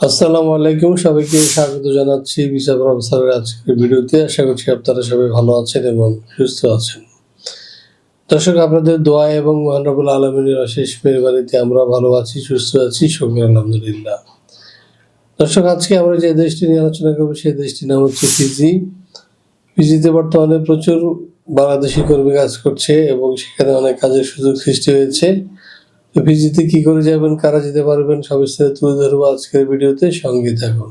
আসসালামু আলাইকুম, সবাইকে স্বাগত জানাচ্ছি ভিসা প্রফেসরের আজকের ভিডিওতে। আশা করছি আপনারা সবাই ভালো আছেন এবং সুস্থ আছেন। দর্শক, আপনাদের দোয়া এবং মহানবুল আলমিনের অশেষ মেহরবানিতে আমরা ভালো আছি, সুস্থ আছি, শুক্র, আলহামদুলিল্লাহ। দর্শক, আজকে আমরা যে দেশটি নিয়ে আলোচনা করব, সেই দেশটির নাম হচ্ছে ফিজি। ফিজিতে বর্তমানে প্রচুর বাংলাদেশি কর্মী কাজ করছে এবং সেখানে অনেক কাজের সুযোগ সৃষ্টি হয়েছে। তো ফিজিতে কি করে যাবেন, কারা যেতে পারবেন, সব বিস্তারিত তুলে ধরবো আজকের ভিডিওতে। সঙ্গে থাকুন।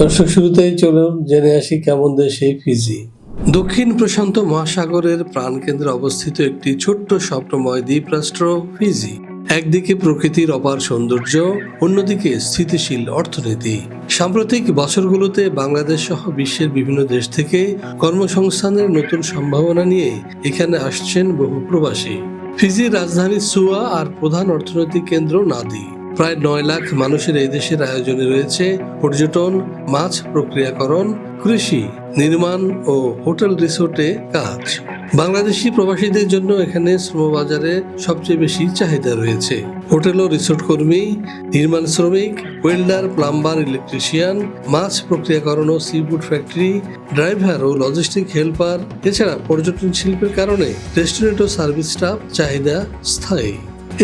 দর্শক, শুরুতেই চলুন জেনে আসি কেমন দেশ এই ফিজি। দক্ষিণ প্রশান্ত মহাসাগরের প্রাণকেন্দ্রে অবস্থিত একটি ছোট্ট স্বপ্নময় দ্বীপরাষ্ট্র ফিজি। একদিকে প্রকৃতির অপার সৌন্দর্য, অন্যদিকে স্থিতিশীল অর্থনীতি। সাম্প্রতিক বছরগুলোতে বাংলাদেশ সহ বিশ্বের বিভিন্ন দেশ থেকে কর্মসংস্থানের নতুন সম্ভাবনা নিয়ে এখানে আসছেন বহু প্রবাসী। ফিজির রাজধানী সুয়া আর প্রধান অর্থনৈতিক কেন্দ্র নাদি। প্রায় নয় লাখ মানুষের এই দেশের আয়োজনে রয়েছে পর্যটন, মাছ প্রক্রিয়াকরণ, কৃষি, নির্মাণ ও হোটেল রিসোর্টে কাজ। বাংলাদেশি প্রবাসীদের জন্য এখানে শ্রমবাজারে সবচেয়ে বেশি চাহিদা রয়েছে। হোটেল ও রিসোর্ট কর্মী, নির্মাণ শ্রমিক, ওয়েল্ডার, প্লাম্বার, ইলেকট্রিশিয়ান, মাছ প্রক্রিয়াকরণ ও সিফুড ফ্যাক্টরি, ড্রাইভার ও লজিস্টিক হেল্পার, এছাড়া পর্যটন শিল্পের কারণে রেস্টুরেন্ট ও সার্ভিস স্টাফ চাহিদা স্থায়ী।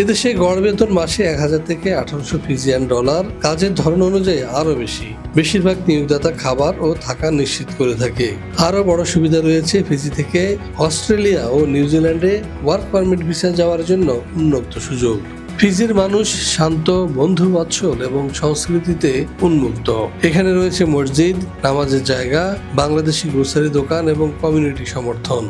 এদেশে গড় বেতন মাসে এক হাজার থেকে আঠারোশো ফিজিয়ান ডলার, কাজের ধরন অনুযায়ী আরও বেশি। বেশিরভাগ নিয়োগদাতা খাবার ও থাকা নিশ্চিত করে থাকে। আরও বড় সুবিধা রয়েছে ফিজি থেকে অস্ট্রেলিয়া ও নিউজিল্যান্ডে ওয়ার্ক পারমিট ভিসা যাওয়ার জন্য উন্মুক্ত সুযোগ। ফিজির মানুষ শান্ত বন্ধু বাৎসল এবং সংস্কৃতিতে উন্মুক্ত। এখানে রয়েছে মসজিদ, নামাজের জায়গা, বাংলাদেশি গ্রোসারি দোকান এবং কমিউনিটি সমর্থন।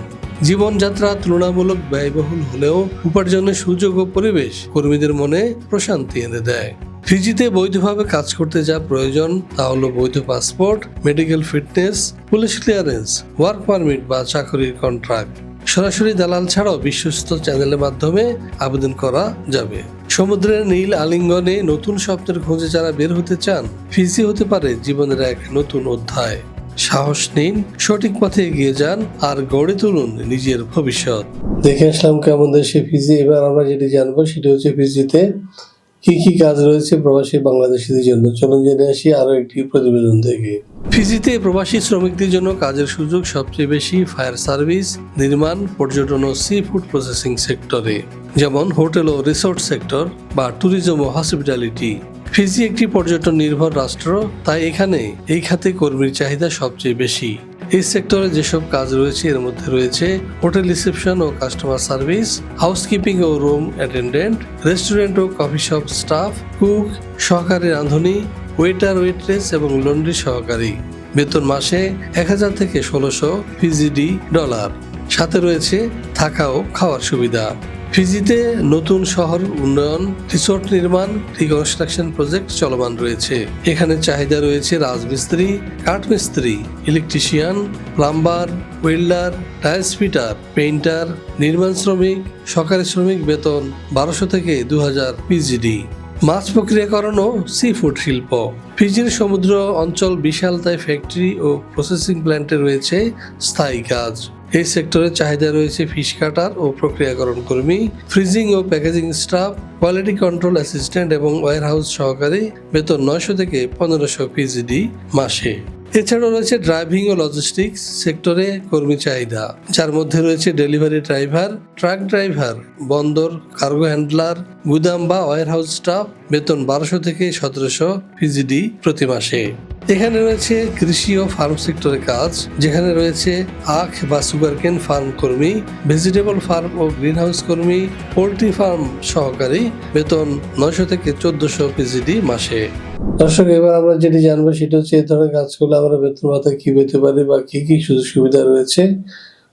জীবনযাত্রা তুলনামূলক ব্যয়বহুল হলেও উপার্জনের সুযোগ ও পরিবেশ কর্মীদের মনে প্রশান্তি এনে দেয়। ফিজিতে বৈধভাবে কাজ করতে যা প্রয়োজন তা হলো বৈধ passport, medical fitness police clearance, work permit বা চাকরির কন্ট্রাক্ট। সরাসরি দালাল ছাড়াও বিশ্বস্ত চ্যানেলের মাধ্যমে আবেদন করা যাবে। সমুদ্রের নীল আলিঙ্গনে নতুন স্বপ্নের খোঁজে যারা বের হতে চান, ফিজি হতে পারে জীবনের এক নতুন অধ্যায়। সাহস নিন, সঠিক পথে এগিয়ে যান আর গড়ে তুলুন নিজের ভবিষ্যৎ। দেখে আসলাম কেমন দেশে ফিজি, এবার আমরা যেটি জানব সেটি হচ্ছে ফিজিতে কি কি কাজ রয়েছে প্রবাসী বাংলাদেশিদের জন্য? চলুন জেনে আসি আরও একটি প্রতিবেদন থেকে। ফিজিতে প্রবাসী শ্রমিকদের জন্য কাজের সুযোগ সবচেয়ে বেশি ফায়ার সার্ভিস, নির্মাণ, পর্যটন ও সি ফুড প্রসেসিং সেক্টরে, যেমন হোটেল ও রিসোর্ট সেক্টর বা ট্যুরিজম ও হসপিটালিটি। ফিজি একটি পর্যটন নির্ভর রাষ্ট্র, তাই এখানে এই খাতে কর্মীর চাহিদা সবচেয়ে বেশি। এই সেক্টরে যেসব কাজ রয়েছে, এর মধ্যে রয়েছে হোটেল রিসেপশন ও কাস্টমার সার্ভিস, হাউসকিপিং ও রুম অ্যাটেন্ডেন্ট, রেস্টুরেন্ট ও কফি শপ স্টাফ, কুক, সহকারী রাঁধুনি, ওয়েটার ওয়েট্রেস এবং লন্ড্রি সহকারী। বেতন মাসে এক হাজার থেকে ষোলোশো ফিজিডি ডলার। সাথে রয়েছে থাকা ও খাওয়ার সুবিধা। ফিজিতে নতুন শহর, উন্নয়ন, রিসোর্ট নির্মাণ রিকনস্ট্রাকশন প্রজেক্ট চলমান রয়েছে। এখানে চাহিদা রয়েছে রাজমিস্ত্রি, কাঠমিস্ত্রি electrician plumber welder tiles fitter painter নির্মাণ শ্রমিক সরকারি শ্রমিক বেতন বারোশো থেকে দু হাজার পিজিডি মাছ প্রক্রিয়াকরণ ও সি ফুড শিল্প। ফিজির সমুদ্র অঞ্চল বিশাল তাই ফ্যাক্টরি ও প্রসেসিং প্ল্যান্টে রয়েছে স্থায়ী কাজ। এই সেক্টরে চাহিদা রয়েছে ফিশ কাটার ও প্রক্রিয়াকরণ কর্মী, ফ্রিজিং ও packaging staff, quality control assistant এবং ওয়ারহাউস সহকারী, বেতন নয়শো থেকে পনেরোশো পিজিডি মাসে। এছাড়াও রয়েছে ড্রাইভিং ও লজিস্টিক্স সেক্টরে কর্মী চাহিদা, যার মধ্যে রয়েছে ডেলিভারি ড্রাইভার, ট্রাক ড্রাইভার, বন্দর, কার্গো হ্যান্ডলার, গুদাম বা ওয়ারহাউস স্টাফ বেতন বারোশো থেকে সতেরোশো পিজিডি প্রতি মাসে। এখানে রয়েছে কৃষি ও ফার্ম সেক্টরের কাজ, যেখানে রয়েছে আখ বা সুগারকেন ফার্ম কর্মী ভেজিটেবল ফার্ম ও গ্রিন হাউস কর্মী, পোলট্রি ফার্ম সহকারী, বেতন নয়শো থেকে চোদ্দশো পিজিডি মাসে। দর্শক, এবার আমরা যেটি জানব সেটা হচ্ছে এই ধরনের কাজ করলে আমরা বেতন ভাতা কি পেতে পারি বা কি কি সুযোগ সুবিধা রয়েছে?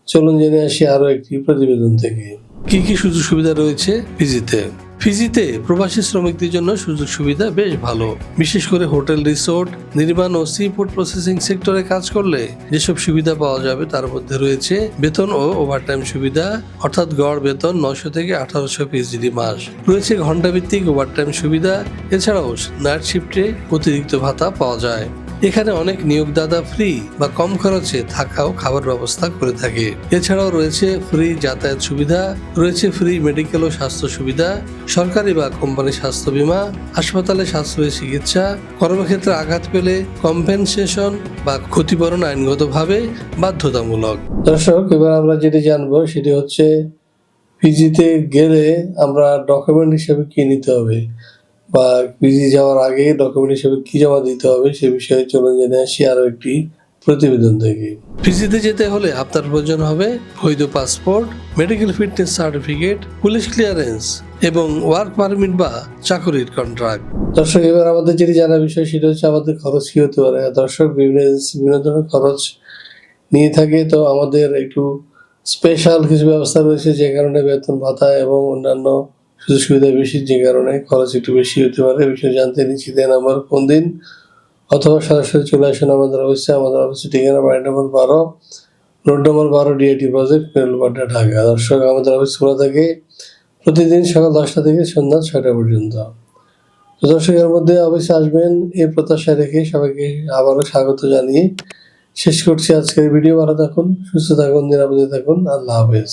চলুন জেনে আসি আরও একটি প্রতিবেদন থেকে। কি কি সুযোগ সুবিধা রয়েছে ফিজিতে ফিজিতে প্রবাসী শ্রমিকদের জন্য সুযোগ সুবিধা বেশ ভালো। বিশেষ করে হোটেল, রিসোর্ট, নির্মাণ ও সি ফুড প্রসেসিং সেক্টরে কাজ করলে যেসব সুবিধা পাওয়া যাবে তার মধ্যে রয়েছে বেতন ও ওভারটাইম সুবিধা, অর্থাৎ গড় বেতন নশো থেকে আঠারোশো পিএইচডি মাস। রয়েছে ঘণ্টা ভিত্তিক ওভারটাইম সুবিধা, এছাড়াও নাইট শিফটে অতিরিক্ত ভাতা পাওয়া যায়। এখানে অনেক নিয়োগদাতা ফ্রি বা কম খরচে থাকা ও খাবার ব্যবস্থা করে থাকে। এছাড়াও রয়েছে ফ্রি যাতায়াত সুবিধা, রয়েছে ফ্রি মেডিকেল ও স্বাস্থ্য সুবিধা, সরকারি বা কোম্পানি স্বাস্থ্য বীমা, হাসপাতালে সাশ্রয়ী চিকিৎসা, কর্মক্ষেত্রে আঘাত পেলে কম্পেনসেশন বা ক্ষতিপূরণ আইনগতভাবে বাধ্যতামূলক। দর্শক, এবার আমরা যেটি জানব সেটি হচ্ছে পিজিতে গেলে আমরা ডকুমেন্ট হিসেবে কি নিতে হবে? বা পিজি যাওয়ার আগে ডকুমেন্ট হিসেবে কি জমা দিতে হবে সে বিষয়ে চলুন জেনে আসি আরও একটি প্রতিবেদন থেকে। পিজিতে যেতে হলে আপনার প্রয়োজন হবে বৈধ passport medical fitness certificate police clearance এবং ওয়ার্ক পারমিট বা চাকরির কন্ট্রাক্ট দর্শক, এবার আমাদের যেটি জানার বিষয় সেটা হচ্ছে আমাদের খরচ কি হতে পারে। দর্শক, বিভিন্ন বিভিন্ন ধরনের খরচ নিয়ে থাকে, তো আমাদের একটু স্পেশাল কিছু ব্যবস্থা রয়েছে যে কারণে বেতন ভাতা এবং অন্যান্য সুযোগ সুবিধা বেশি যে কারণে খরচ একটু বেশি হতে পারে বিষয়ে জানতে নিচ্ছি দেন আমার কোন দিন। অথবা সরাসরি চলে আসুন আমাদের অফিসে আমাদের অফিসে ঠিকানা বাড়ি নম্বর বারো, রোড নম্বর বারো ডিআইটি প্রজেক্ট পেরুলবাড্ডা ঢাকা। দর্শক, আমাদের অফিস খোলা থাকে প্রতিদিন সকাল দশটা থেকে সন্ধ্যা ছয়টা পর্যন্ত। তো দর্শক এর মধ্যে অবশ্যই আসবেন, এই প্রত্যাশা রেখে সবাইকে আবারও স্বাগত জানিয়ে শেষ করছি আজকের ভিডিও। ভালো থাকুন, সুস্থ থাকুন, নিরাপদে থাকুন। আল্লাহ হাফেজ।